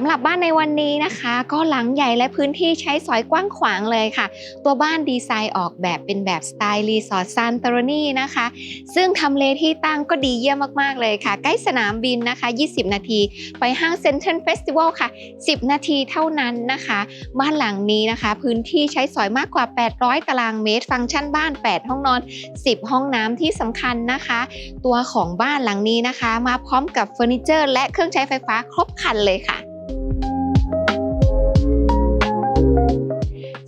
สำหรับบ้านในวันนี้นะคะ ก็หลังใหญ่และพื้นที่ใช้สอยกว้างขวางเลยค่ะ ตัวบ้านดีไซน์ออกแบบเป็นแบบสไตล์รีสอร์ทซานโตโรนีนะคะ ซึ่งทำเลที่ตั้งก็ดีเยี่ยมมากๆเลยค่ะ ใกล้สนามบินนะคะ 20 นาที ไปห้างเซ็นทรัลเฟสติวัลค่ะ 10 นาทีเท่านั้นนะคะ บ้านหลังนี้นะคะ พื้นที่ใช้สอยมากกว่า 800 ตารางเมตร ฟังก์ชันบ้าน 8 ห้องนอน 10 ห้องน้ำที่สำคัญนะคะ ตัวของบ้านหลังนี้นะคะ มาพร้อมกับเฟอร์นิเจอร์ และเครื่องใช้ไฟฟ้าครบครันเลยค่ะ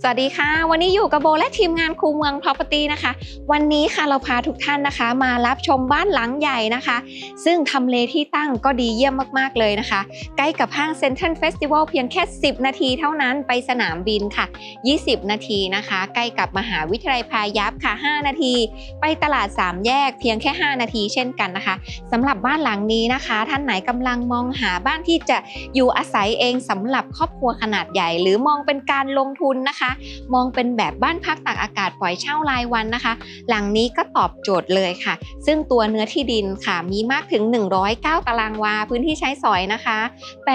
สวัสดีค่ะ วันนี้อยู่กับโบและทีมงานคูเมือง Property นะคะ วันนี้ค่ะเราพาทุกท่านนะคะ มารับชมบ้านหลังใหญ่นะคะ ซึ่งทำเลที่ตั้งก็ดีเยี่ยมมากๆเลยนะคะ ใกล้กับห้างเซ็นทรัลเฟสติวัลเพียงแค่ 10 นาทีเท่านั้นไปสนามบินค่ะ 20 นาทีนะคะ ใกล้กับมหาวิทยาลัยพายัพค่ะ 5 นาที ไปตลาด 3 แยกเพียงแค่ 5 นาทีเช่นกันนะคะสำหรับบ้านหลังนี้นะคะ ท่านไหนกำลังมองหาบ้านที่จะอยู่อาศัยเองสำหรับครอบครัวขนาดใหญ่ หรือมองเป็นการลงทุนนะคะมองเป็นแบบบ้านพักตากอากาศปล่อยเช่ารายวันนะคะ หลังนี้ก็ตอบโจทย์เลยค่ะ ซึ่งตัวเนื้อที่ดินค่ะ มีมากถึง 109 ตารางวา พื้นที่ใช้สอยนะคะ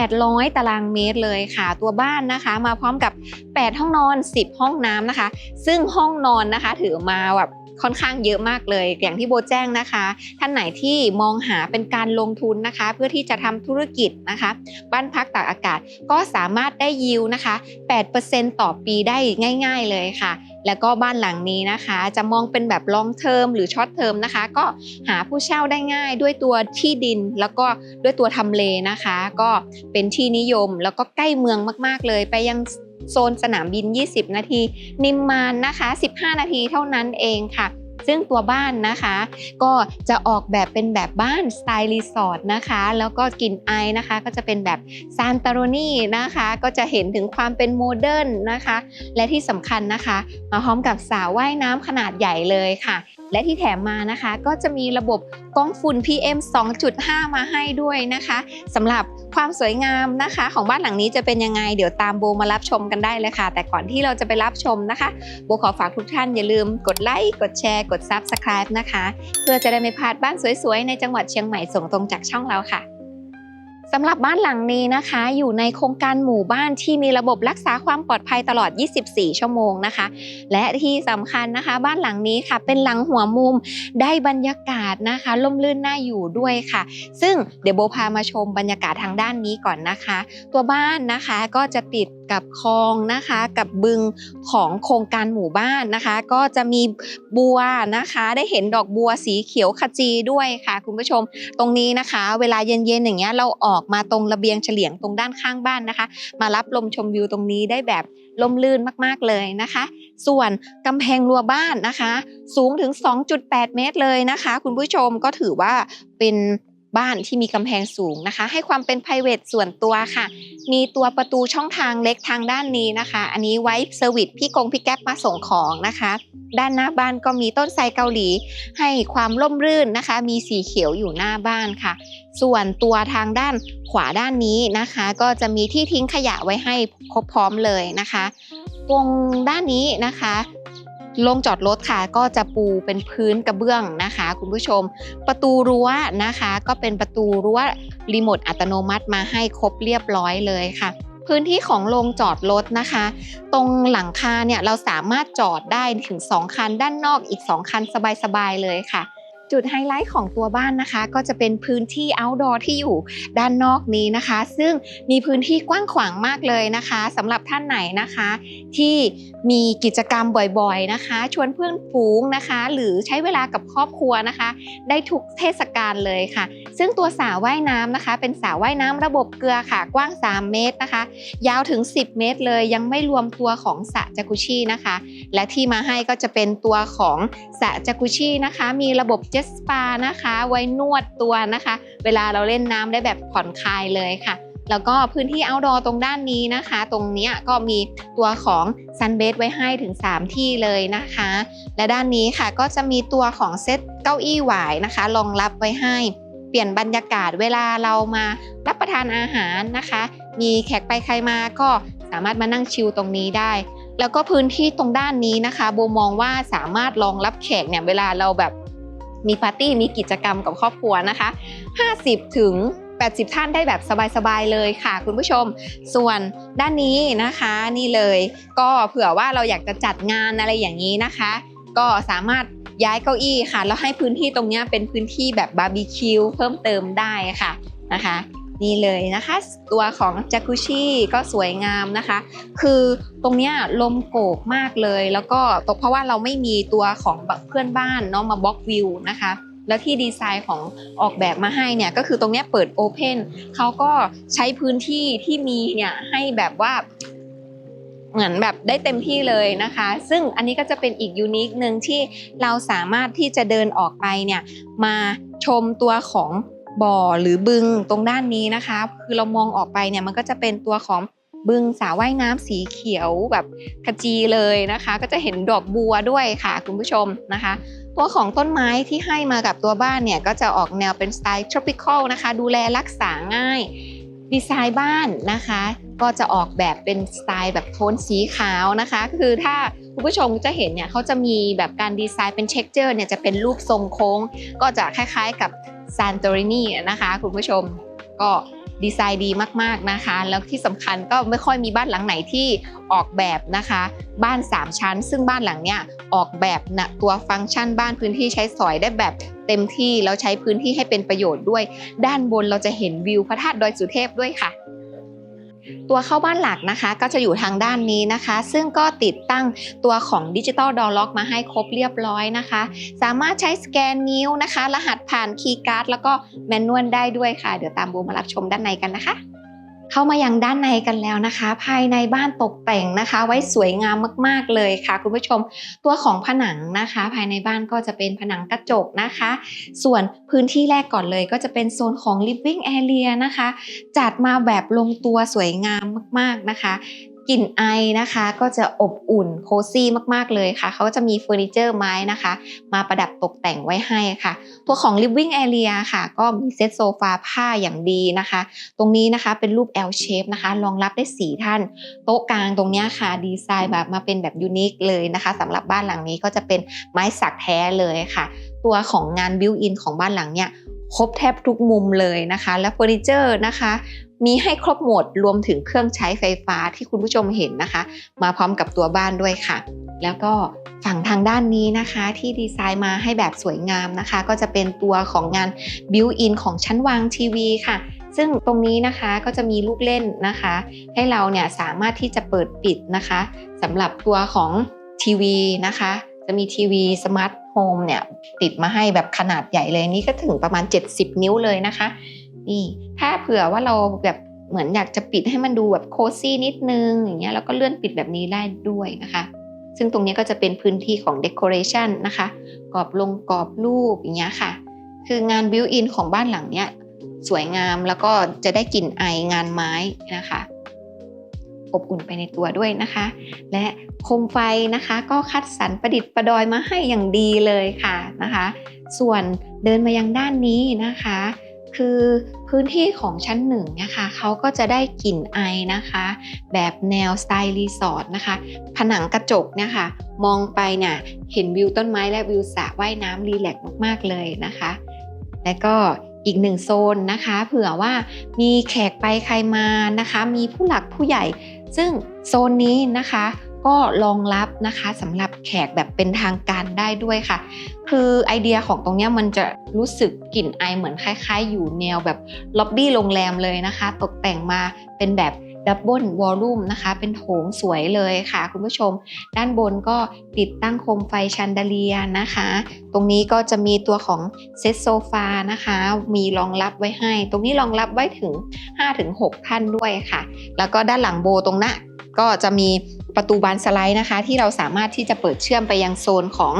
800 ตารางเมตรเลยค่ะ ตัวบ้านนะคะ มาพร้อมกับ 8 ห้องนอน 10 ห้องน้ำนะคะ ซึ่งห้องนอนนะคะ ถือมาแบบ ค่อนข้างเยอะมากเลย อย่างที่โบแจ้งนะคะ ท่านไหนที่มองหาเป็นการลงทุนนะคะ เพื่อที่จะทำธุรกิจนะคะ บ้านพักตากอากาศก็สามารถได้ยิวนะคะ 8%ต่อปีได้ง่าย ๆเลยค่ะ แล้วก็บ้านหลังนี้นะคะ จะมองเป็นแบบ long term หรือ short term นะคะ ก็หาผู้เช่าได้ง่ายด้วยตัวที่ดิน แล้วก็ด้วยตัวทำเลนะคะ ก็เป็นที่นิยมแล้วก็ใกล้เมืองมาก ๆ เลยไปยัง โซนสนามบิน 20 นาที นิมมานนะคะ 15 นาทีเท่านั้นเองค่ะ ซึ่งตัวบ้านนะคะ ก็จะออกแบบเป็นแบบบ้านสไตล์รีสอร์ทนะคะ แล้วก็กลิ่นไอายนะคะ ก็จะเป็นแบบซานตาโรนีนะคะ ก็จะเห็นถึงความเป็นโมเดิร์นนะคะ และที่สำคัญนะคะ มาพร้อมกับสระว่ายน้ำขนาดใหญ่เลยค่ะและที่แถมมานะคะก็จะมีระบบกล้องฝุ่น PM 2.5 มาให้ด้วยนะคะสำหรับความสวยงามนะคะ ของบ้านหลังนี้จะเป็นยังไง เดี๋ยวตามโบมารับชมกันได้เลยค่ะ แต่ก่อนที่เราจะไปรับชมนะคะ โบขอฝากทุกท่านอย่าลืมกดไลค์กดแชร์ กด Subscribe นะคะ เพื่อจะได้ไม่พลาดบ้านสวยๆ ในจังหวัดเชียงใหม่ส่งตรงจากช่องเราค่ะ สำหรับบ้านหลังนี้นะคะ อยู่ในโครงการหมู่บ้านที่มีระบบรักษาความปลอดภัยตลอด 24 ชั่วโมงนะคะ และที่สำคัญนะคะ บ้านหลังนี้ค่ะเป็นหลังหัวมุมได้บรรยากาศนะคะล่มลื่นน่าอยู่ด้วยค่ะ ซึ่งเดี๋ยวโบพามาชมบรรยากาศทางด้านนี้ก่อนนะคะ ตัวบ้านนะคะก็จะติด กับคลองนะคะ กับบึงของโครงการหมู่บ้านนะคะ ก็จะมีบัวนะคะ ได้เห็นดอกบัวสีเขียวขจีด้วยค่ะ คุณผู้ชมตรงนี้นะคะ เวลาเย็นๆอย่างเงี้ยเราออกมาตรงระเบียงเฉลียงตรงด้านข้างบ้านนะคะ มารับลมชมวิวตรงนี้ได้แบบลมลื่นมากๆเลยนะคะ ส่วนกำแพงรั้วบ้านนะคะ สูงถึง 2.8 เมตรเลยนะคะ คุณผู้ชมก็ถือว่าเป็น บ้านที่มีกำแพงสูงนะคะ ให้ความเป็น p r i v a t ส่วนตัวค่ะ มีตัวประตูช่องทางเล็กทางด้านนี้นะคะ อันนี้ไว้เซอร์วิสพี่กงพี่แก๊ปมาส่งของนะคะ ด้านหน้าบ้านก็มีต้นไทรเกาหลี ให้ความร่มรื่นนะคะ มีสีเขียวอยู่หน้าบ้านค่ะ ส่วนตัวทางด้านขวาด้านนี้นะคะ ก็จะมีที่ทิ้งขยะไว้ให้ครบพร้อมเลยนะคะ ตรงด้านนี้นะคะ โรงจอดรถค่ะก็จะปูเป็นพื้นกระเบื้องนะคะ คุณผู้ชม ประตูรั้วนะคะ ก็เป็นประตูรั้วรีโมทอัตโนมัติมาให้ครบเรียบร้อยเลยค่ะพื้นที่ของโรงจอดรถนะคะ ตรงหลังคาเนี่ยเราสามารถจอดได้ถึง 2 คันด้านนอกอีก 2 คันสบายๆเลยค่ะ จุดไฮไลท์ของตัวบ้านนะคะ ก็จะเป็นพื้นที่ outdoor ที่อยู่ด้านนอกนี้นะคะ ซึ่งมีพื้นที่กว้างขวางมากเลยนะคะสำหรับท่านไหนนะคะ ที่มีกิจกรรมบ่อยๆนะคะ ชวนเพื่อนฝูงนะคะ หรือใช้เวลากับครอบครัวนะคะ ได้ทุกเทศกาลเลยค่ะ ซึ่งตัวสระว่ายน้ำนะคะ เป็นสระว่ายน้ำระบบเกลือค่ะ กว้าง 3 เมตรนะคะ ยาวถึง 10 เมตรเลย ยังไม่รวมตัวของสระจากุชินะคะ และที่มาให้ก็จะเป็นตัวของสระจากุชินะคะ มีระบบเจ็ตสปานะคะ ไว้นวดตัวนะคะ เวลาเราเล่นน้ำได้แบบผ่อนคลายเลยค่ะ แล้วก็พื้นที่ outdoor ตรงด้านนี้นะคะ ตรงนี้ก็มีตัวของ sunbed ไว้ให้ถึง 3 ที่เลยนะคะ และด้านนี้ค่ะก็จะมีตัวของเซตเก้าอี้หวายนะคะรองรับไว้ให้เปลี่ยนบรรยากาศเวลาเรามารับประทานอาหารนะคะ มีแขกไปใครมาก็สามารถมานั่งชิลตรงนี้ได้ แล้วก็พื้นที่ตรงด้านนี้นะคะโบมองว่าสามารถรองรับแขกเนี่ยเวลาเราแบบ มีปาร์ตี้มีกิจกรรมกับครอบครัวนะคะ 50 ถึง 80 ท่านได้แบบสบายๆเลยค่ะ คุณผู้ชม ส่วนด้านนี้นะคะนี่เลยก็เผื่อว่าเราอยากจะจัดงานอะไรอย่างนี้นะคะ ก็สามารถย้ายเก้าอี้ค่ะ แล้วให้พื้นที่ตรงนี้เป็นพื้นที่แบบบาร์บีคิวเพิ่มเติมได้ค่ะนะคะ นี่เลยนะคะ ตัวของจากุชิก็สวยงามนะคะ คือตรงเนี้ยลมโกกมากเลย แล้วก็ตกเพราะว่าเราไม่มีตัวของเพื่อนบ้านเนาะมาบล็อกวิวนะคะแล้วที่ดีไซน์ของออกแบบมาให้เนี่ยก็คือตรงเนี้ยเปิดโอเพนเขาก็ใช้พื้นที่ที่มีเนี่ยให้แบบว่าเหมือนแบบได้เต็มที่เลยนะคะ ซึ่งอันนี้ก็จะเป็นอีกยูนิคหนึ่งที่เราสามารถที่จะเดินออกไปเนี่ยมาชมตัวของ บ่อหรือบึงตรงด้านนี้นะคะ คือเรามองออกไปเนี่ยมันก็จะเป็นตัวของบึงสระว่ายน้ำสีเขียวแบบขจีเลยนะคะ ก็จะเห็นดอกบัวด้วยค่ะคุณผู้ชมนะคะ ตัวของต้นไม้ที่ให้มากับตัวบ้านเนี่ยก็จะออกแนวเป็นสไตล์ tropical นะคะ ดูแลรักษาง่าย ดีไซน์บ้านนะคะ ก็จะออกแบบเป็นสไตล์แบบโทนสีขาวนะคะ คือถ้าคุณผู้ชมจะเห็นเนี่ยเขาจะมีแบบการดีไซน์เป็นเช็คเจอร์เนี่ยจะเป็นรูปทรงโค้ง ก็จะคล้ายๆกับ ซานโตรินีนะคะคุณผู้ชมก็ดีไซน์ดีมากๆนะคะ แล้วที่สำคัญก็ไม่ค่อยมีบ้านหลังไหนที่ออกแบบนะคะ บ้าน 3 ชั้น ซึ่งบ้านหลังเนี้ยออกแบบนะตัวฟังก์ชันบ้านพื้นที่ใช้สอยได้แบบเต็มที่แล้วใช้พื้นที่ให้เป็นประโยชน์ด้วย ด้านบนเราจะเห็นวิวพระธาตุดอยสุเทพด้วยค่ะ ตัวเข้าบ้านหลักนะคะ ก็จะอยู่ทางด้านนี้นะคะ ซึ่งก็ติดตั้งตัวของดิจิตอลดอลล็อกมาให้ครบเรียบร้อยนะคะ สามารถใช้สแกนนิ้วนะคะ รหัสผ่านคีย์การ์ดแล้วก็แมนนวลได้ด้วยค่ะ เดี๋ยวตามบูมมารับชมด้านในกันนะคะ เข้ามายังด้านในกันแล้วนะคะ ภายในบ้านตกแต่งนะคะ ไว้สวยงามมาก ๆ เลยค่ะ คุณผู้ชม ตัวของผนังนะคะ ภายในบ้านก็จะเป็นผนังกระจกนะคะ ส่วนพื้นที่แรกก่อนเลยก็จะเป็นโซนของ living area นะคะ จัดมาแบบลงตัวสวยงามมาก ๆ นะคะ กลิ่นไอนะคะก็จะอบอุ่นโคซี่มากๆเลยค่ะ เขาก็จะมีเฟอร์นิเจอร์ไม้นะคะ มาประดับตกแต่งไว้ให้ค่ะ ตัวของ living area ค่ะ ก็มีเซตโซฟาผ้าอย่างดีนะคะ ตรงนี้นะคะเป็นรูป L shape นะคะ รองรับได้ 4 ท่าน โต๊ะกลางตรงเนี้ยค่ะ ดีไซน์แบบมาเป็นแบบยูนิคเลยนะคะสำหรับบ้านหลังนี้ก็จะเป็นไม้สักแท้เลยค่ะ ตัวของงานบิวอินของบ้านหลังเนี่ยครบแทบทุกมุมเลยนะคะ และเฟอร์นิเจอร์นะคะ มีให้ครบหมดรวมถึงเครื่องใช้ไฟฟ้าที่คุณผู้ชมเห็นนะคะ มาพร้อมกับตัวบ้านด้วยค่ะ แล้วก็ฝั่งทางด้านนี้นะคะที่ดีไซน์มาให้แบบสวยงามนะคะ ก็จะเป็นตัวของงานบิวอินของชั้นวางทีวีค่ะ ซึ่งตรงนี้นะคะก็จะมีลูกเล่นนะคะ ให้เราเนี่ยสามารถที่จะเปิดปิดนะคะสำหรับตัวของทีวีนะคะ จะมีทีวีสมาร์ทโฮมเนี่ยติดมาให้แบบขนาดใหญ่เลยนี่ก็ถึงประมาณ 70 นิ้วเลยนะคะ นี่ ถ้าเผื่อว่าเราแบบเหมือนอยากจะปิดให้มันดูแบบโคซี่นิดนึงอย่างเงี้ยแล้วก็เลื่อนปิดแบบนี้ได้ด้วยนะคะ ซึ่งตรงนี้ก็จะเป็นพื้นที่ของ decoration นะคะกรอบลงกรอบรูปอย่างเงี้ยค่ะ คืองาน built in ของบ้านหลังเนี้ยสวยงามแล้วก็จะได้กลิ่นไองานไม้นะคะอบอุ่นไปในตัวด้วยนะคะ และโคมไฟนะคะก็คัดสรรประดิษฐ์ประดอยมาให้อย่างดีเลยค่ะนะคะ ส่วนเดินมายังด้านนี้นะคะ คือพื้นที่ของชั้นหนึ่งนี่ยค่ะเขาก็จะได้กลิ่นไอนะคะ แบบแนวสไตล์รีสอร์ทนะคะ ผนังกระจกนี่ยค่ะมองไปเนี่ยเห็นวิวต้นไม้และวิวสระว่ายน้ำรีแลกซ์มากๆเลยนะคะ และก็อีกหนึ่งโซนนะคะ เผื่อว่ามีแขกไปใครมานะคะ มีผู้หลักผู้ใหญ่ ซึ่งโซนนี้นะคะ ก็รองรับนะคะสำหรับแขกแบบเป็นทางการได้ด้วยค่ะ คือไอเดียของตรงนี้มันจะรู้สึกกลิ่นไอเหมือนคล้าย ๆ อยู่แนวแบบล็อบบี้โรงแรมเลยนะคะ ตกแต่งมาเป็นแบบ ดับเบิลวอลลุ่มนะคะ เป็นโถงสวยเลยค่ะ คุณผู้ชม ด้านบนก็ติดตั้งโคมไฟชันเดเลียนะคะ ตรงนี้ก็จะมีตัวของเซตโซฟานะคะ มีรองรับไว้ให้ ตรงนี้รองรับไว้ถึง 5-6 ท่านด้วยค่ะ แล้วก็ด้านหลังโบตรงหน้าก็จะมีประตูบานสไลด์นะคะ ที่เราสามารถที่จะเปิดเชื่อมไปยังโซนของ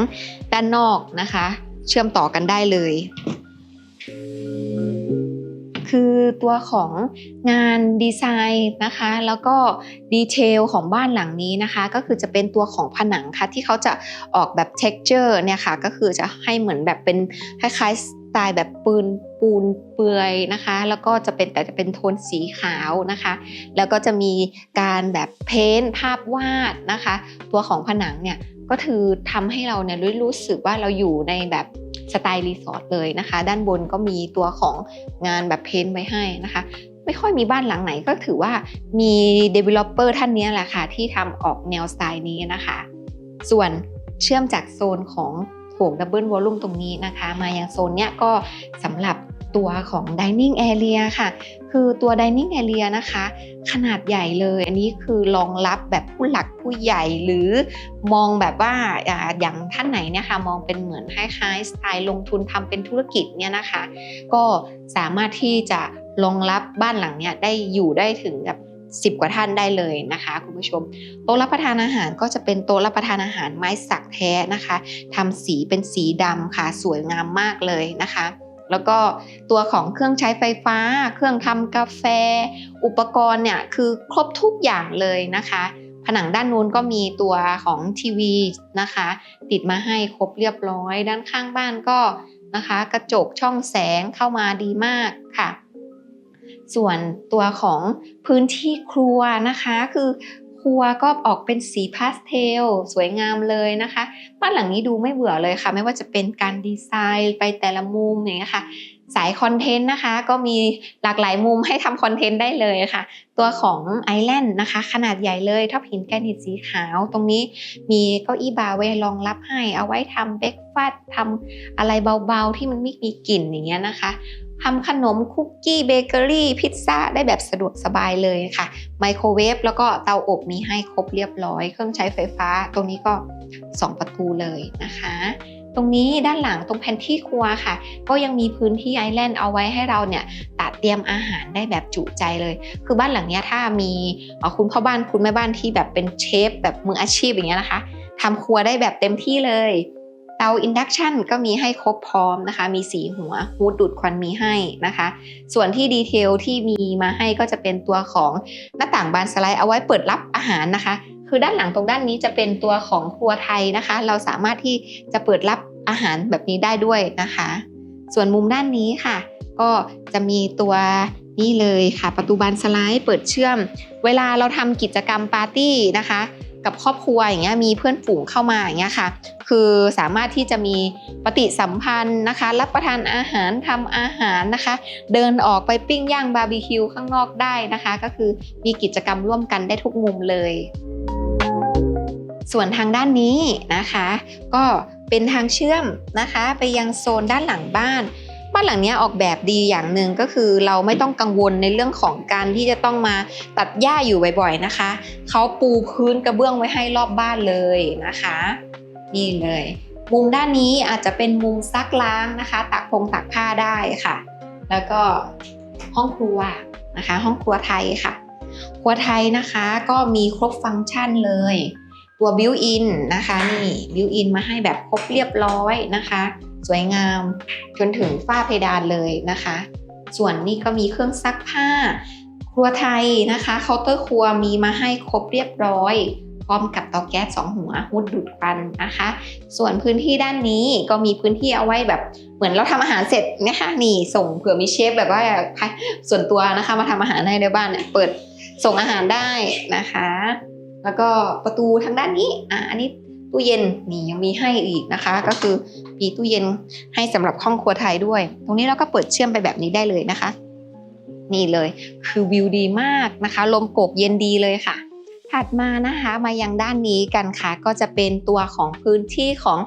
ด้านนอกนะคะ เชื่อมต่อกันได้เลย คือตัวของงานดีไซน์นะคะ แล้วก็ดีเทลของบ้านหลังนี้นะคะ ก็คือจะเป็นตัวของผนังค่ะที่เขาจะออกแบบ texture เนี่ยค่ะก็คือจะให้เหมือนแบบเป็นคล้ายๆสไตล์แบบปืนปูนเปือยนะคะ แล้วก็จะเป็นแต่จะเป็นโทนสีขาวนะคะ แล้วก็จะมีการแบบเพ้นท์ภาพวาดนะคะ ตัวของผนังเนี่ยก็คือทำให้เราเนี่ยรู้สึกว่าเราอยู่ในแบบ สไตล์รีสอร์ทเลยนะคะ ด้านบนก็มีตัวของงานแบบเพ้นท์ไว้ให้นะคะไม่ค่อยมีบ้านหลังไหนก็ถือว่ามี developer ท่านนี้แหละค่ะ ที่ทำออกแนวสไตล์นี้นะคะ ส่วนเชื่อมจากโซนของโถงดับเบิลวอลลุ่มตรงนี้นะคะ มายังโซนเนี้ยก็สำหรับ ตัวของ dining area ค่ะ คือตัว dining area นะคะ ขนาดใหญ่เลย อันนี้คือรองรับแบบผู้หลักผู้ใหญ่หรือมองแบบว่าอย่างท่านไหนเนี่ยค่ะมองเป็นเหมือนคล้ายๆสไตล์ลงทุนทำเป็นธุรกิจเนี่ยนะคะ ก็สามารถที่จะรองรับบ้านหลังเนี้ยได้อยู่ได้ถึงแบบสิบกว่าท่านได้เลยนะคะคุณผู้ชม โต๊ะรับประทานอาหารก็จะเป็นโต๊ะรับประทานอาหารไม้สักแท้นะคะทำสีเป็นสีดำค่ะ สวยงามมากเลยนะคะ แล้วก็ตัวของเครื่องใช้ไฟฟ้า เครื่องทำกาแฟ อุปกรณ์เนี่ยคือครบทุกอย่างเลยนะคะ ผนังด้านนู้นก็มีตัวของทีวีนะคะ ติดมาให้ครบเรียบร้อย ด้านข้างบ้านก็นะคะ กระจกช่องแสงเข้ามาดีมากค่ะ ส่วนตัวของพื้นที่ครัวนะคะ คือ รัวก็ออกเป็นสีพาสเทล สวยงามเลยนะคะ บ้านหลังนี้ดูไม่เบื่อเลยค่ะ ไม่ว่าจะเป็นการดีไซน์ไปแต่ละมุมอย่างเงี้ยค่ะ สายคอนเทนต์นะคะ ก็มีหลากหลายมุมให้ทำคอนเทนต์ได้เลยค่ะ ตัวของไอแลนด์นะคะ ขนาดใหญ่เลยท็อปหินแกรนิตสีขาว ตรงนี้มีเก้าอี้บาร์ไว้รองรับให้ เอาไว้ทำเบรกฟาสต์ทำอะไรเบาๆที่มันไม่มีกลิ่นอย่างเงี้ยนะคะ ทำขนมคุกกี้เบเกอรี่พิซซ่าได้แบบสะดวกสบายเลยค่ะไมโครเวฟแล้วก็เตาอบมีให้ครบเรียบร้อย เครื่องใช้ไฟฟ้า ตรงนี้ก็ 2 ประตูเลยนะคะ ตรงนี้ด้านหลังตรงแผนที่ครัวค่ะ ก็ยังมีพื้นที่ไอแลนด์เอาไว้ให้เราเนี่ยตัดเตรียมอาหารได้แบบจุใจเลย คือบ้านหลังนี้ถ้ามีคุณพ่อบ้านคุณแม่บ้านที่แบบเป็นเชฟแบบมืออาชีพอย่างเงี้ยนะคะทำครัวได้แบบเต็มที่เลย เตาอินดักชันก็มีให้ครบพร้อมนะคะ มีสีหัวฮูดดูดควันมีให้นะคะ ส่วนที่ดีเทลที่มีมาให้ก็จะเป็นตัวของหน้าต่างบานสไลด์เอาไว้เปิดรับอาหารนะคะ คือด้านหลังตรงด้านนี้จะเป็นตัวของครัวไทยนะคะ เราสามารถที่จะเปิดรับอาหารแบบนี้ได้ด้วยนะคะ ส่วนมุมด้านนี้ค่ะ ก็จะมีตัวนี่เลยค่ะ ประตูบานสไลด์เปิดเชื่อม เวลาเราทำกิจกรรมปาร์ตี้นะคะ กับครอบครัวอย่างเงี้ยมีเพื่อนฝูงเข้ามาอย่างเงี้ยค่ะ คือสามารถที่จะมีปฏิสัมพันธ์นะคะ รับประทานอาหารทำอาหารนะคะ เดินออกไปปิ้งย่างบาร์บีคิวข้างนอกได้นะคะ ก็คือมีกิจกรรมร่วมกันได้ทุกมุมเลย ส่วนทางด้านนี้นะคะ ก็เป็นทางเชื่อมนะคะ ไปยังโซนด้านหลังบ้าน บ้านหลังนี้ออกแบบดีอย่างหนึ่งก็คือเราไม่ต้องกังวลในเรื่องของการที่จะต้องมาตัดหญ้าอยู่บ่อยๆนะคะ เขาปูพื้นกระเบื้องไว้ให้รอบบ้านเลยนะคะ นี่เลย มุมด้านนี้อาจจะเป็นมุมซักล้างนะคะ ตักพงตักผ้าได้ค่ะ แล้วก็ห้องครัวนะคะ ห้องครัวไทยค่ะ ครัวไทยนะคะก็มีครบฟังก์ชันเลย ตัวบิวอินนะคะนี่บิวอินมาให้แบบครบเรียบร้อยนะคะ สวยงาม จนถึงฝ้าเพดานเลยนะคะ ส่วนนี้ก็มีเครื่องซักผ้า ครัวไทยนะคะเคาน์เตอร์ครัวมีมาให้ครบเรียบร้อยพร้อมกับเตาแก๊สสองหัวหุดดูดควันนะคะ ส่วนพื้นที่ด้านนี้ก็มีพื้นที่เอาไว้แบบเหมือนเราทำอาหารเสร็จนะคะนี่ส่งเผื่อมีเชฟแบบว่าส่วนตัวนะคะมาทำอาหารให้ในบ้านเนี่ยเปิดส่งอาหารได้นะคะ แล้วก็ประตูทางด้านนี้อะอันนี้ ตู้เย็นนี่ยังมีให้อีกนะคะ ก็คือมีตู้เย็นให้สำหรับห้องครัวไทยด้วย ตรงนี้เราก็เปิดเชื่อมไปแบบนี้ได้เลยนะคะ นี่เลยคือวิวดีมากนะคะ ลมโกกเย็นดีเลยค่ะ ถัดมานะคะมายังด้านนี้กันค่ะ ก็จะเป็นตัวของพื้นที่ของ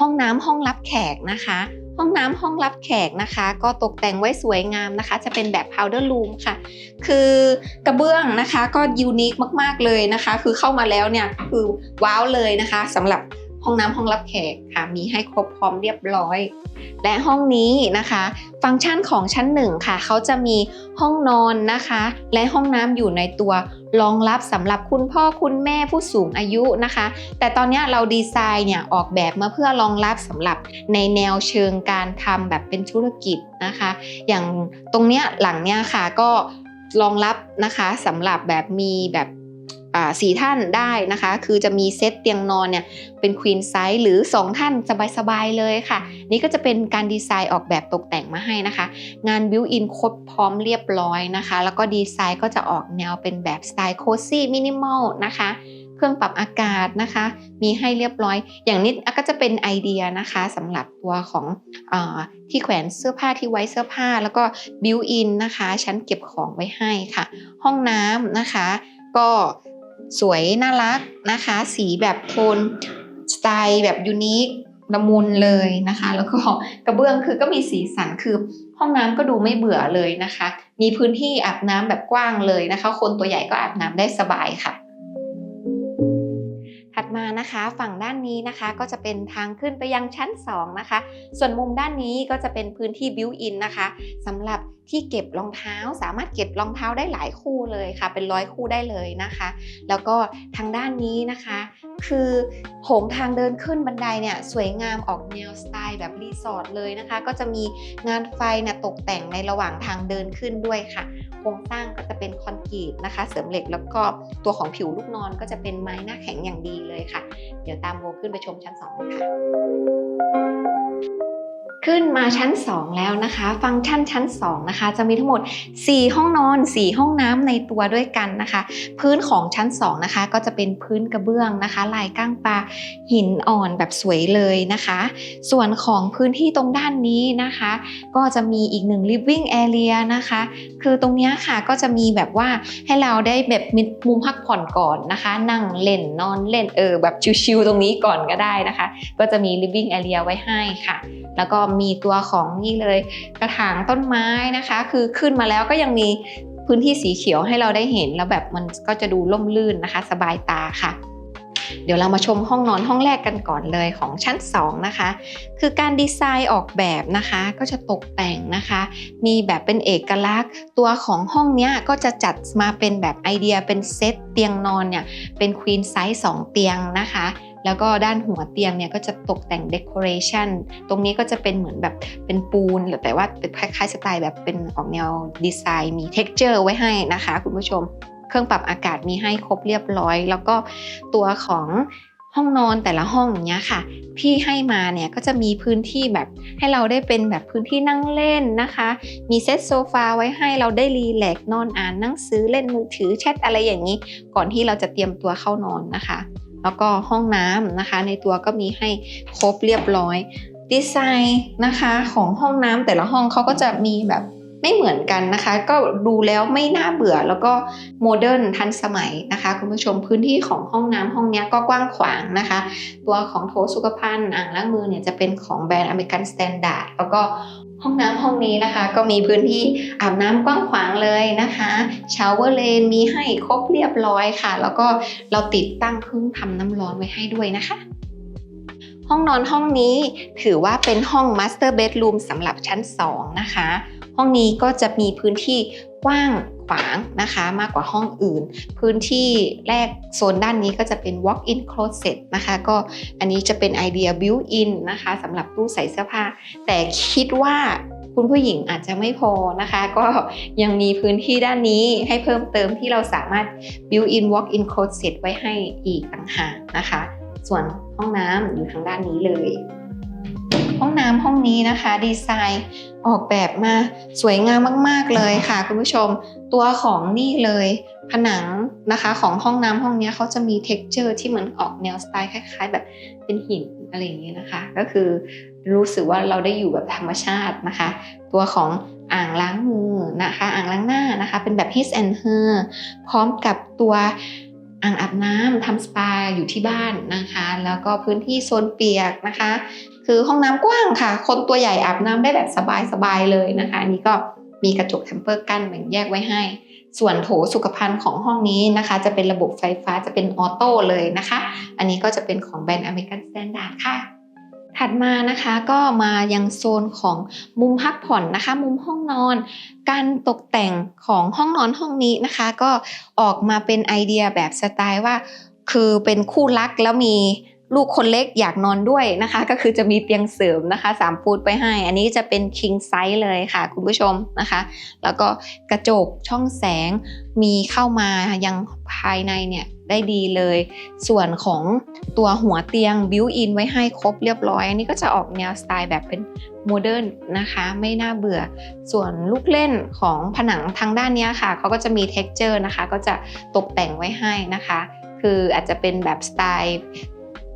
ห้องน้ำห้องรับแขกนะคะ ห้องน้ำห้องรับแขกนะคะ ก็ตกแต่งไว้สวยงามนะคะ จะเป็นแบบ powder room ค่ะ คือกระเบื้องนะคะก็ยูนิคมาก ๆ เลยนะคะ คือเข้ามาแล้วเนี่ยคือว้าวเลยนะคะสำหรับ ห้องน้ำห้องรับแขกค่ะ มีให้ครบพร้อมเรียบร้อย และห้องนี้นะคะ ฟังก์ชันของชั้นหนึ่งค่ะ เขาจะมีห้องนอนนะคะ และห้องน้ำอยู่ในตัวรองรับสำหรับคุณพ่อคุณแม่ผู้สูงอายุนะคะ แต่ตอนนี้เราดีไซน์เนี่ยออกแบบมาเพื่อรองรับสำหรับในแนวเชิงการทำแบบเป็นธุรกิจนะคะ อย่างตรงเนี้ยหลังเนี้ยค่ะก็รองรับนะคะสำหรับแบบมีแบบ สี่ท่านได้นะคะ คือจะมีเซตเตียงนอนเนี่ยเป็นควีนไซส์หรือ 2 ท่านสบายๆเลยค่ะ นี่ก็จะเป็นการดีไซน์ออกแบบตกแต่งมาให้นะคะ งานบิวอินครบพร้อมเรียบร้อยนะคะ แล้วก็ดีไซน์ก็จะออกแนวเป็นแบบสไตล์โคซี่มินิมอลนะคะเครื่องปรับอากาศนะคะ มีให้เรียบร้อย อย่างนี้ก็จะเป็นไอเดียนะคะสำหรับตัวของอที่แขวนเสื้อผ้าที่ไว้เสื้อผ้า แล้วก็บิวอินนะคะ ชั้นเก็บของไว้ให้ค่ะ ห้องน้ำนะคะ ก็ สวยน่ารักนะคะ สีแบบโทนสไตล์แบบยูนิคละมุนเลยนะคะ แล้วก็กระเบื้องคือก็มีสีสันคือห้องน้ำก็ดูไม่เบื่อเลยนะคะ มีพื้นที่อาบน้ำแบบกว้างเลยนะคะ คนตัวใหญ่ก็อาบน้ำได้สบายค่ะ ถัดมานะคะฝั่งด้านนี้นะคะก็จะเป็นทางขึ้นไปยังชั้น 2 นะคะ ส่วนมุมด้านนี้ก็จะเป็นพื้นที่บิวอินนะคะสำหรับที่เก็บรองเท้าสามารถเก็บรองเท้าได้หลายคู่เลยค่ะ เป็นร้อยคู่ได้เลยนะคะ แล้วก็ทางด้านนี้นะคะ คือโถงทางเดินขึ้นบันไดเนี่ยสวยงามออกแนวสไตล์แบบรีสอร์ทเลยนะคะ ก็จะมีงานไฟเนี่ยตกแต่งในระหว่างทางเดินขึ้นด้วยค่ะโครงสร้างก็จะเป็นคอนกรีตนะคะ เสริมเหล็กแล้วก็ตัวของผิวลูกนอนก็จะเป็นไม้หน้าแข็งอย่างดีเลยค่ะ เดี๋ยวตามโบขึ้นไปชมชั้น2กันค่ะ ขึ้นมาชั้น 2 แล้วนะคะ ฟังก์ชันชั้น 2 นะคะ จะมีทั้งหมด 4 ห้องนอน 4 ห้องน้ำในตัวด้วยกันนะคะ พื้นของชั้น 2 นะคะ ก็จะเป็นพื้นกระเบื้องนะคะ ลายก้างปลาหินอ่อนแบบสวยเลยนะคะ ส่วนของพื้นที่ตรงด้านนี้นะคะ ก็จะมีอีกหนึ่ง living area นะคะ คือตรงนี้ค่ะก็จะมีแบบว่าให้เราได้แบบมีมุมพักผ่อนก่อนนะคะ นั่งเล่นนอนเล่นเออแบบชิลๆตรงนี้ก่อนก็ได้นะคะ ก็จะมี living area ไว้ให้ค่ะ แล้วก็มีตัวของนี่เลยกระถางต้นไม้นะคะ คือขึ้นมาแล้วก็ยังมีพื้นที่สีเขียวให้เราได้เห็นแล้วแบบมันก็จะดูร่มรื่นนะคะ สบายตาค่ะเดี๋ยวเรามาชมห้องนอนห้องแรกกันก่อนเลยของชั้น 2 นะคะ คือการดีไซน์ออกแบบนะคะ ก็จะตกแต่งนะคะ มีแบบเป็นเอกลักษณ์ ตัวของห้องนี้ก็จะจัดมาเป็นแบบไอเดียเป็นเซตเตียงนอนเนี่ยเป็นควีนไซส์2เตียงนะคะ แล้วก็ด้านหัวเตียงเนี่ยก็จะตกแต่งเด o อเรชันตรงนี้ก็จะเป็นเหมือนแบบเป็นปูนหรือแต่ว่าเป็นคล้ายๆสไตล์แบบเป็นออกแนวดีไซน์มี t e x t อร์ไว้ให้นะคะคุณผู้ชม เครื่องปรับอากาศมีให้ครบเรียบร้อย แล้วก็ตัวของห้องนอนแต่ละห้องอย่างเงี้ยค่ะที่ให้มาเนี่ยก็จะมีพื้นที่แบบให้เราได้เป็นแบบพื้นที่นั่งเล่นนะคะ มีเซตโซฟาไว้ให้เราได้รีแลกนอนอ่านหนังสือเล่นมือถือแชทอะไรอย่างนี้ ก่อนที่เราจะเตรียมตัวเข้านอนนะคะ แล้วก็ห้องน้ำนะคะ ในตัวก็มีให้ครบเรียบร้อย ดีไซน์นะคะของห้องน้ำแต่ละห้องเขาก็จะมีแบบไม่เหมือนกันนะคะ ก็ดูแล้วไม่น่าเบื่อแล้วก็โมเดิร์นทันสมัยนะคะคุณผู้ชมพื้นที่ของห้องน้ำห้องนี้ก็กว้างขวางนะคะ ตัวของโถสุขภัณฑ์อ่างล้างมือเนี่ยจะเป็นของแบรนด์อเมริกันสแตนดาร์ดแล้วก็ ห้องน้ำห้องนี้นะคะ ก็มีพื้นที่อาบน้ำกว้างขวางเลยนะคะชาวเวอร์เลนมีให้ครบเรียบร้อยค่ะ แล้วก็เราติดตั้งเครื่องทำน้ำร้อนไว้ให้ด้วยนะคะ ห้องนอนห้องนี้ถือว่าเป็นห้องมาสเตอร์เบดรูมสำหรับชั้น 2 นะคะ ห้องนี้ก็จะมีพื้นที่กว้าง ขวางนะคะมากกว่าห้องอื่น พื้นที่แรกโซนด้านนี้ก็จะเป็น walk-in closet นะคะก็อันนี้จะเป็นไอเดีย built-in นะคะสำหรับตู้ใส่เสื้อผ้า แต่คิดว่าคุณผู้หญิงอาจจะไม่พอนะคะ ก็ยังมีพื้นที่ด้านนี้ให้เพิ่มเติมที่เราสามารถ built-in walk-in closet ไว้ให้อีกต่างหากนะคะ ส่วนห้องน้ำอยู่ทางด้านนี้เลย ห้องน้ำห้องนี้นะคะดีไซน์ ออกแบบมาสวยงามมาก ๆเลยค่ะคุณผู้ชม ตัวของนี่เลย ผนังนะคะของห้องน้ำห้องนี้เขาจะมี t e x t อร์ที่เหมือนออกแนวสไตล์คล้ายๆ แบบเป็นหินอะไรอย่างนี้นะคะ ก็คือรู้สึกว่าเราได้อยู่แบบธรรมชาตินะคะ ตัวของอ่างล้างมือนะคะ อ่างล้างหน้านะคะ เป็นแบบ his and her พร้อมกับตัว อ่างอาบน้ำทำสปาอยู่ที่บ้านนะคะ แล้วก็พื้นที่โซนเปียกนะคะ คือห้องน้ำกว้างค่ะ คนตัวใหญ่อาบน้ำได้แบบสบายๆเลยนะคะอันนี้ก็มีกระจกแทมเปอร์กั้นแบ่งแยกไว้ให้ ส่วนโถสุขภัณฑ์ของห้องนี้นะคะ จะเป็นระบบไฟฟ้าจะเป็นออโต้เลยนะคะ อันนี้ก็จะเป็นของแบรนด์อเมริกันสแตนดาร์ดค่ะ ถัดมานะคะก็มายังโซนของมุมพักผ่อนนะคะ มุมห้องนอน การตกแต่งของห้องนอนห้องนี้นะคะ ก็ออกมาเป็นไอเดียแบบสไตล์ว่า คือเป็นคู่รักแล้วมีลูกคนเล็กอยากนอนด้วยนะคะ ก็คือจะมีเตียงเสริมนะคะ3ฟุตไปให้ อันนี้จะเป็น king size เลยค่ะ คุณผู้ชมนะคะ แล้วก็กระจกช่องแสงมีเข้ามายังภายในเนี่ย ได้ดีเลย ส่วนของตัวหัวเตียงบิวอินไว้ให้ครบเรียบร้อย อันนี้ก็จะออกแนวสไตล์แบบเป็นโมเดิร์นนะคะ ไม่น่าเบื่อ ส่วนลูกเล่นของผนังทางด้านนี้ค่ะ เขาก็จะมี t e x t อร์นะคะ ก็จะตกแต่งไว้ให้นะคะ คืออาจจะเป็นแบบสไตล์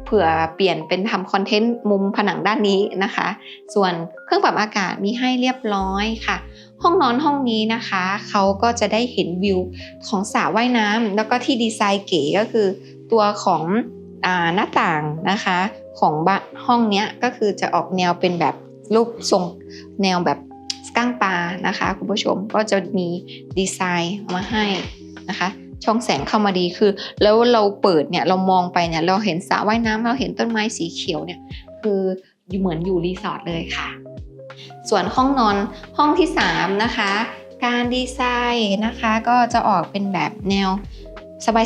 เผื่อเปลี่ยนเป็นทำคอนเทนต์มุมผนังด้านนี้นะคะ ส่วนเครื่องปรับอากาศมีให้เรียบร้อยค่ะ ห้องนอนห้องนี้นะคะเขาก็จะได้เห็นวิวของสระว่ายน้ำแล้วก็ที่ดีไซน์เก๋ก็คือ ตัวของอหน้าต่างนะคะของบ้านห้องเนี้ยก็คือจะออกแนวเป็นแบบรูปทรงแนวแบบก้างปลานะคะคุณผู้ชมก็จะมีดีไซน์มาให้นะคะช่องแสงเข้ามาดีคือ แล้วเราเปิดเนี่ยเรามองไปเนี่ยเราเห็นสระว่ายน้ำเราเห็นต้นไม้สีเขียวเนี่ยคือเหมือนอยู่รีสอร์ทเลยค่ะ ส่วนห้องนอนห้องที่ 3 นะคะ การดีไซน์นะคะก็จะออกเป็นแบบแนว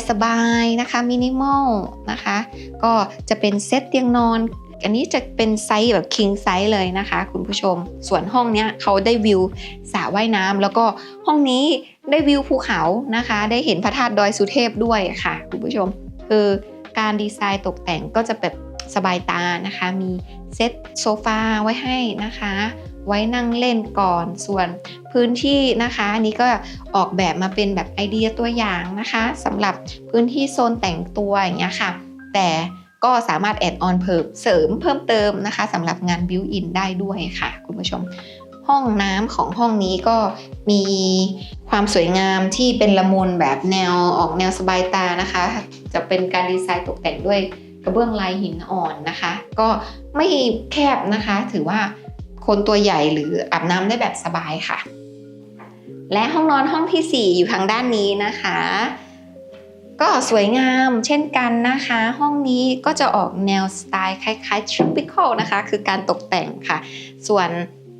สบายๆนะคะมินิมอลนะคะ ก็จะเป็นเซตเตียงนอน อันนี้จะเป็นไซส์แบบคิงไซส์เลยนะคะ คุณผู้ชม ส่วนห้องเนี้ยเขาได้วิวสระว่ายน้ำแล้วก็ห้องนี้ได้วิวภูเขานะคะ ได้เห็นพระธาตุดอยสุเทพด้วยค่ะ คุณผู้ชม คือการดีไซน์ตกแต่งก็จะแบบ สบายตานะคะ มีเซตโซฟาไว้ให้นะคะ ไว้นั่งเล่นก่อนส่วนพื้นที่นะคะ อันนี้ก็ออกแบบมาเป็นแบบไอเดียตัวอย่างนะคะสำหรับพื้นที่โซนแต่งตัวอย่างเงี้ยค่ะ แต่ก็สามารถแอดออนเพิ่มเสริมเพิ่มเติมนะคะสำหรับงานบิวอินได้ด้วยค่ะ คุณผู้ชม ห้องน้ำของห้องนี้ก็มีความสวยงามที่เป็นละมุนแบบแนวออกแนวสบายตานะคะ จะเป็นการดีไซน์ตกแต่งด้วย ระเบื้องลายหินอ่อนนะคะ ก็ไม่แคบนะคะ ถือว่าคนตัวใหญ่หรืออาบน้ำได้แบบสบายค่ะ และห้องนอนห้องทีสี่ 4 อยู่ทางด้านนี้นะคะ ก็สวยงามเช่นกันนะคะ ห้องนี้ก็จะออกแนวสไตล์คล้ายๆ tropical นะคะ คือการตกแต่งค่ะ ส่วน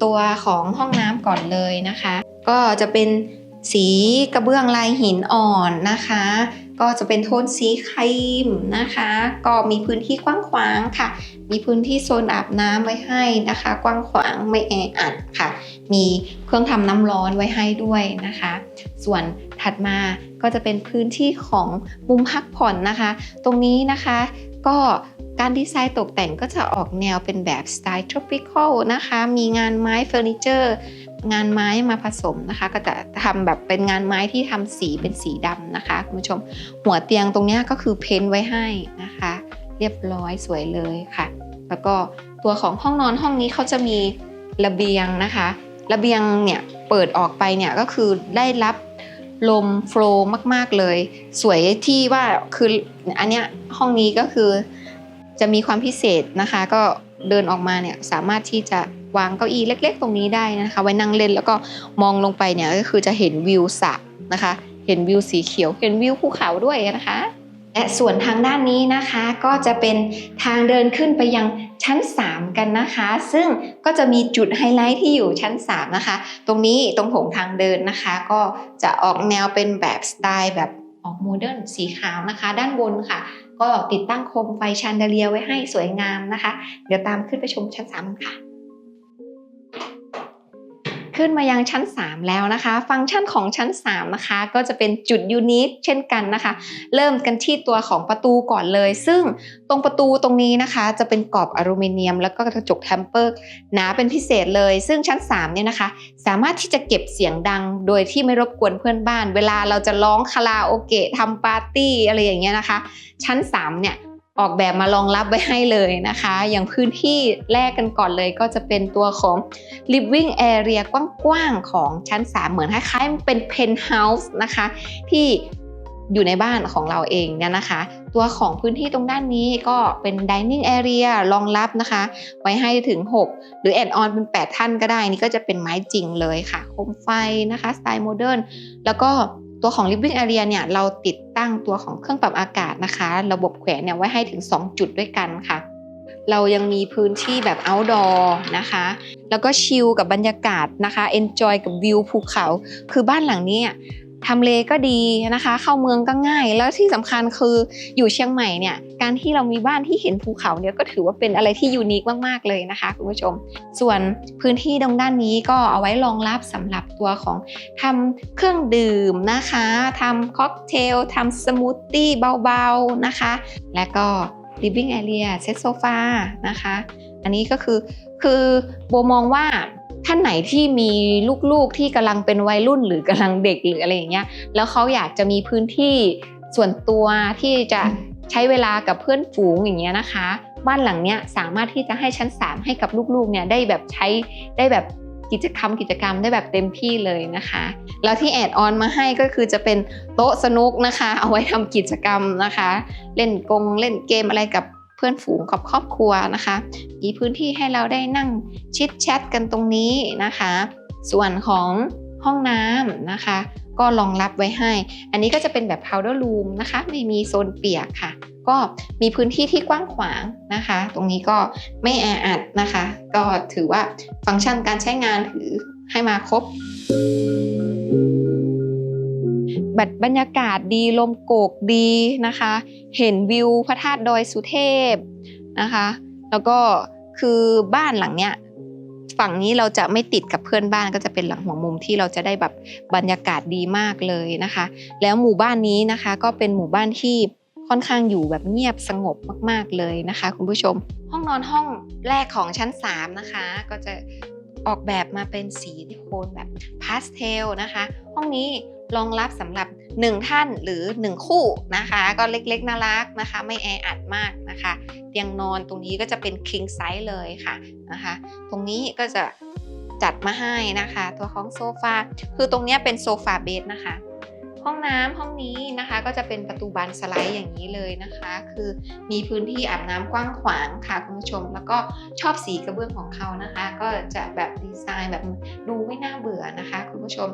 ตัวของห้องน้ำก่อนเลยนะคะ ก็จะเป็นสีกระเบื้องลายหินอ่อนนะคะ ก็จะเป็นโทนสีครีมนะคะ ก็มีพื้นที่กว้างขวางค่ะ มีพื้นที่โซนอาบน้ำไว้ให้นะคะ กว้างขวางไม่แออัดค่ะ มีเครื่องทำน้ำร้อนไว้ให้ด้วยนะคะ ส่วนถัดมาก็จะเป็นพื้นที่ของมุมพักผ่อนนะคะ ตรงนี้นะคะ ก็การดีไซน์ตกแต่งก็จะออกแนวเป็นแบบสไตล์ tropical นะคะ มีงานไม้เฟอร์นิเจอร์ งานไม้มาผสมนะคะ ก็จะทำแบบเป็นงานไม้ที่ทำสีเป็นสีดำนะคะ คุณผู้ชม หัวเตียงตรงนี้ก็คือเพ้นท์ไว้ให้นะคะ เรียบร้อยสวยเลยค่ะ แล้วก็ตัวของห้องนอนห้องนี้เขาจะมีระเบียงนะคะ ระเบียงเนี่ยเปิดออกไปเนี่ยก็คือได้รับ ลมโฟล์มากๆเลย สวยที่ว่าคืออันเนี้ยห้องนี้ก็คือจะมีความพิเศษนะคะ ก็เดินออกมาเนี่ยสามารถที่จะวางเก้าอี้เล็ก ๆ ตรงนี้ได้นะคะ ไว้นั่งเล่นแล้วก็มองลงไปเนี่ยก็คือจะเห็นวิวสระนะคะ เห็นวิวสีเขียว เห็นวิวภูเขาด้วยนะคะ และส่วนทางด้านนี้นะคะก็จะเป็นทางเดินขึ้นไปยังชั้น 3 กันนะคะ ซึ่งก็จะมีจุดไฮไลท์ที่อยู่ชั้น 3 นะคะ ตรงนี้ตรงโถงทางเดินนะคะ ก็จะออกแนวเป็นแบบสไตล์แบบออกโมเดิร์นสีขาวนะคะ ด้านบนค่ะ ก็ติดตั้งโคมไฟแชนเดเลียไว้ให้สวยงามนะคะ เดี๋ยวตามขึ้นไปชมชั้น3กันค่ะ ขึ้นมายังชั้น 3 แล้วนะคะ ฟังก์ชันของชั้น 3 นะคะ ก็จะเป็นจุดยูนิคเช่นกันนะคะ เริ่มกันที่ตัวของประตูก่อนเลย ซึ่งตรงประตูตรงนี้นะคะ จะเป็นกรอบอลูมิเนียม แล้วก็กระจกแทมเปอร์หนาเป็นพิเศษเลย ซึ่งชั้น 3 เนี่ยนะคะ สามารถที่จะเก็บเสียงดัง โดยที่ไม่รบกวนเพื่อนบ้าน เวลาเราจะร้องคาราโอเกะทำปาร์ตี้อะไรอย่างเงี้ยนะคะ ชั้น 3 เนี่ย ออกแบบมารองรับไว้ให้เลยนะคะ อย่างพื้นที่แรกกันก่อนเลยก็จะเป็นตัวของ living area กว้างๆของชั้น 3 เหมือนคล้ายๆเป็น penthouse นะคะ ที่อยู่ในบ้านของเราเองเนี่ยนะคะ ตัวของพื้นที่ตรงด้านนี้ก็เป็น dining area รองรับนะคะ ไว้ให้ถึง 6 หรือ add on เป็น 8 ท่านก็ได้ นี่ก็จะเป็นไม้จริงเลยค่ะโคมไฟนะคะสไตล์โมเดิร์นแล้วก็ ตัวของ living area เนี่ยเราติดตั้งตัวของเครื่องปรับอากาศนะคะ ระบบแขวนเนี่ยไว้ให้ถึง 2 จุดด้วยกันค่ะ เรายังมีพื้นที่แบบ outdoor นะคะ แล้วก็ชิลกับบรรยากาศนะคะ enjoy กับวิวภูเขา คือบ้านหลังนี้ ทำเลก็ดีนะคะ เข้าเมืองก็ง่าย แล้วที่สำคัญคืออยู่เชียงใหม่เนี่ย การที่เรามีบ้านที่เห็นภูเขาเนี่ยก็ถือว่าเป็นอะไรที่ยูนิคมากๆเลยนะคะคุณผู้ชม ส่วนพื้นที่ตรงด้านนี้ก็เอาไว้รองรับสำหรับตัวของทำเครื่องดื่มนะคะทำค็อกเทลทำสมูทตี้เบาๆนะคะ และก็ living area เซตโซฟานะคะ อันนี้ก็คือคือโบมองว่า ท่านไหนที่มีลูกๆที่กำลังเป็นวัยรุ่นหรือกำลังเด็กหรืออะไรอย่างเงี้ยแล้วเขาอยากจะมีพื้นที่ส่วนตัวที่จะใช้เวลากับเพื่อนฝูงอย่างเงี้ยนะคะ บ้านหลังเนี้ยสามารถที่จะให้ชั้น 3 ให้กับลูกๆเนี่ยได้แบบใช้ได้แบบกิจกรรมกิจกรรมได้แบบเต็มที่เลยนะคะ แล้วที่แอดออนมาให้ก็คือจะเป็นโต๊ะสนุกนะคะ เอาไว้ทำกิจกรรมนะคะ เล่นกงเล่นเกมอะไรกับ เพื่อนฝูงกับครอบครัวนะคะ มีพื้นที่ให้เราได้นั่งชิดแชทกันตรงนี้นะคะ ส่วนของห้องน้ำนะคะ ก็รองรับไว้ให้ อันนี้ก็จะเป็นแบบ powder room นะคะ ไม่มีโซนเปียกค่ะ ก็มีพื้นที่ที่กว้างขวางนะคะ ตรงนี้ก็ไม่แออัดนะคะ ก็ถือว่าฟังก์ชันการใช้งานถือให้มาครบ บัดบรรยากาศดีลมโกกดีนะคะ เห็นวิวพระธาตุดอยสุเทพนะคะ แล้วก็คือบ้านหลังเนี้ยฝั่งนี้เราจะไม่ติดกับเพื่อนบ้านก็จะเป็นหลังหัวมุมที่เราจะได้แบบบรรยากาศดีมากเลยนะคะ แล้วหมู่บ้านนี้นะคะ ก็เป็นหมู่บ้านที่ค่อนข้างอยู่แบบเงียบสงบมากๆเลยนะคะ คุณผู้ชม ห้องนอนห้องแรกของชั้น 3 นะคะ ก็จะ ออกแบบมาเป็นสีโทนแบบพาสเทลนะคะ ห้องนี้รองรับสำหรับ 1 ท่านหรือ 1 คู่นะคะ ก็เล็กๆน่ารักนะคะ ไม่แออัดมากนะคะ เตียงนอนตรงนี้ก็จะเป็นคิงไซส์เลยค่ะนะคะ ตรงนี้ก็จะจัดมาให้นะคะ ตัวของโซฟาคือตรงนี้เป็นโซฟาเบดนะคะ ห้องน้ำห้องนี้นะคะก็จะเป็นประตูบานสไลด์อย่างนี้เลยนะคะ คือมีพื้นที่อาบน้ำกว้างขวางค่ะคุณผู้ชม แล้วก็ชอบสีกระเบื้องของเขานะคะ ก็จะแบบดีไซน์แบบดูไม่น่าเบื่อนะคะ คุณผู้ชม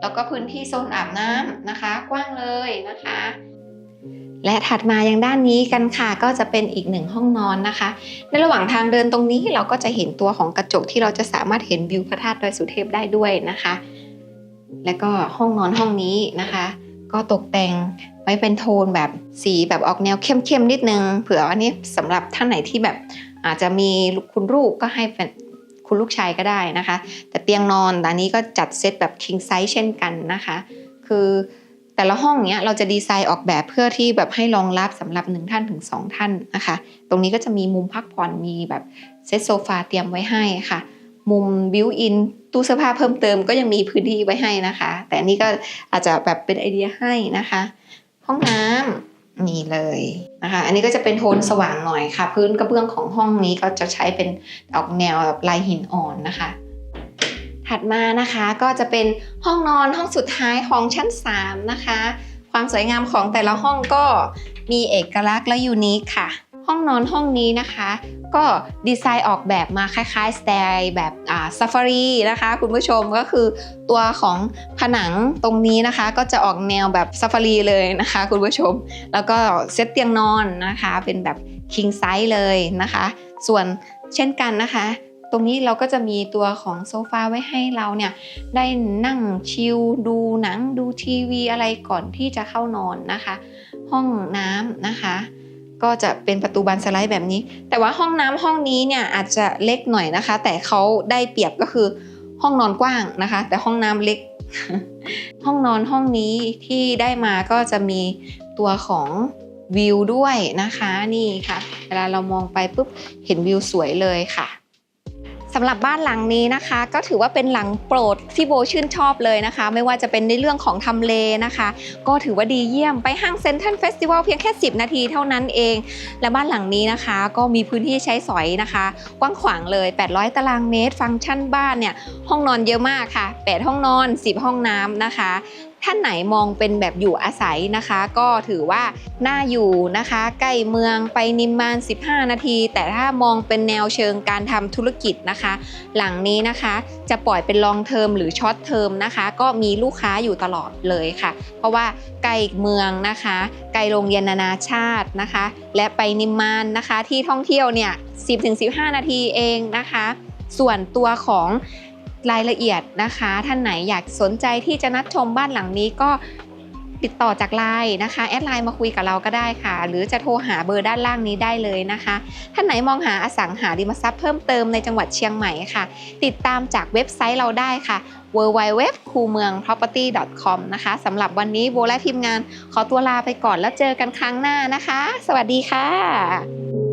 แล้วก็พื้นที่โซนอาบน้ำนะคะ กว้างเลยนะคะและถัดมายังด้านนี้กันค่ะ ก็จะเป็นอีกหนึ่งห้องนอนนะคะ ในระหว่างทางเดินตรงนี้เราก็จะเห็นตัวของกระจกที่เราจะสามารถเห็นวิวพระธาตุดอยสุเทพได้ด้วยนะคะ และก็ห้องนอนห้องนี้นะคะ ก็ตกแต่งไว้เป็นโทนแบบสีแบบออกแนวเข้มๆนิดนึง เผื่อว่านี่สำหรับท่านไหนที่แบบอาจจะมีคุณลูกก็ให้เป็นคุณลูกชายก็ได้นะคะ แต่เตียงนอนตอนนี้ก็จัดเซตแบบ king size เช่นกันนะคะ คือแต่ละห้องเนี้ยเราจะดีไซน์ออกแบบเพื่อที่แบบให้รองรับสำหรับ 1 ท่านถึง 2 ท่านนะคะ ตรงนี้ก็จะมีมุมพักผ่อนมีแบบเซตโซฟาเตรียมไว้ให้ค่ะ มุมบิวอิน ตู้เสื้อผ้าเพิ่มเติมก็ยังมีพื้นที่ไว้ให้นะคะ แต่นนี้ก็อาจจะแบบเป็นไอเดียให้นะคะ ห้องน้ำนี่เลยนะคะ อันนี้ก็จะเป็นโทนสว่างหน่อยค่ะ พื้นกระเบื้องของห้องนี้ก็จะใช้เป็นออกแนวแบบลายหินอ่อนนะคะ ถัดมานะคะก็จะเป็นห้องนอนห้องสุดท้ายของชั้น 3 นะคะ ความสวยงามของแต่ละห้องก็มีเอกลักษณ์และยูนิคค่ะ ห้องนอนห้องนี้นะคะ ก็ดีไซน์ออกแบบมาคล้ายๆสไตล์แบบอ่าซาฟฟารีนะคะ คุณผู้ชมก็คือตัวของผนังตรงนี้นะคะ ก็จะออกแนวแบบซาฟฟารีเลยนะคะ คุณผู้ชม แล้วก็เซตเตียงนอนนะคะ เป็นแบบ king size เลยนะคะ ส่วนเช่นกันนะคะตรงนี้เราก็จะมีตัวของโซฟาไว้ให้เราเนี่ยได้นั่งชิลดูหนังดูทีวีอะไรก่อนที่จะเข้านอนนะคะ ห้องน้ำนะคะ ก็จะเป็นประตูบานสไลด์แบบนี้ แต่ว่าห้องน้ำห้องนี้เนี่ยอาจจะเล็กหน่อยนะคะ แต่เขาได้เปรียบก็คือห้องนอนกว้างนะคะ แต่ห้องน้ำเล็ก ห้องนอนห้องนี้ที่ได้มาก็จะมีตัวของวิวด้วยนะคะนี่ค่ะ เวลาเรามองไปปุ๊บเห็นวิวสวยเลยค่ะ สำหรับบ้านหลังนี้นะคะ ก็ถือว่าเป็นหลังโปรดที่โบชื่นชอบเลยนะคะ ไม่ว่าจะเป็นในเรื่องของทำเลนะคะ ก็ถือว่าดีเยี่ยมไปห้างเซ็นทรัลเฟสติวัลเพียงแค่ 10 นาทีเท่านั้นเอง และบ้านหลังนี้นะคะ ก็มีพื้นที่ใช้สอยนะคะ กว้างขวางเลย 800 ตารางเมตร ฟังก์ชันบ้านเนี่ยห้องนอนเยอะมากค่ะ 8 ห้องนอน 10 ห้องน้ำนะคะ ท่านไหนมองเป็นแบบอยู่อาศัยนะคะ ก็ถือว่าน่าอยู่นะคะ ใกล้เมืองไปนิมมาน 15 นาที แต่ถ้ามองเป็นแนวเชิงการทำธุรกิจนะคะ หลังนี้นะคะจะปล่อยเป็นลองเทอมหรือช็อตเทอมนะคะ ก็มีลูกค้าอยู่ตลอดเลยค่ะ เพราะว่าใกล้เมืองนะคะ ไกลโรงเรียนนานาชาตินะคะ และไปนิมมานนะคะที่ท่องเที่ยวเนี่ย 10-15 นาทีเองนะคะ ส่วนตัวของ รายละเอียดนะคะ ท่านไหนอยากสนใจที่จะนัดชมบ้านหลังนี้ก็ติดต่อจากไลน์นะคะแอดไลน์มาคุยกับเราก็ได้ค่ะ หรือจะโทรหาเบอร์ด้านล่างนี้ได้เลยนะคะ ท่านไหนมองหาอสังหาริมทรัพย์เพิ่มเติมในจังหวัดเชียงใหม่ค่ะ ติดตามจากเว็บไซต์เราได้ค่ะ w w w คูเมือง property com นะคะสำหรับวันนี้โบและทีมงานขอตัวลาไปก่อนแล้วเจอกันครั้งหน้านะคะ สวัสดีค่ะ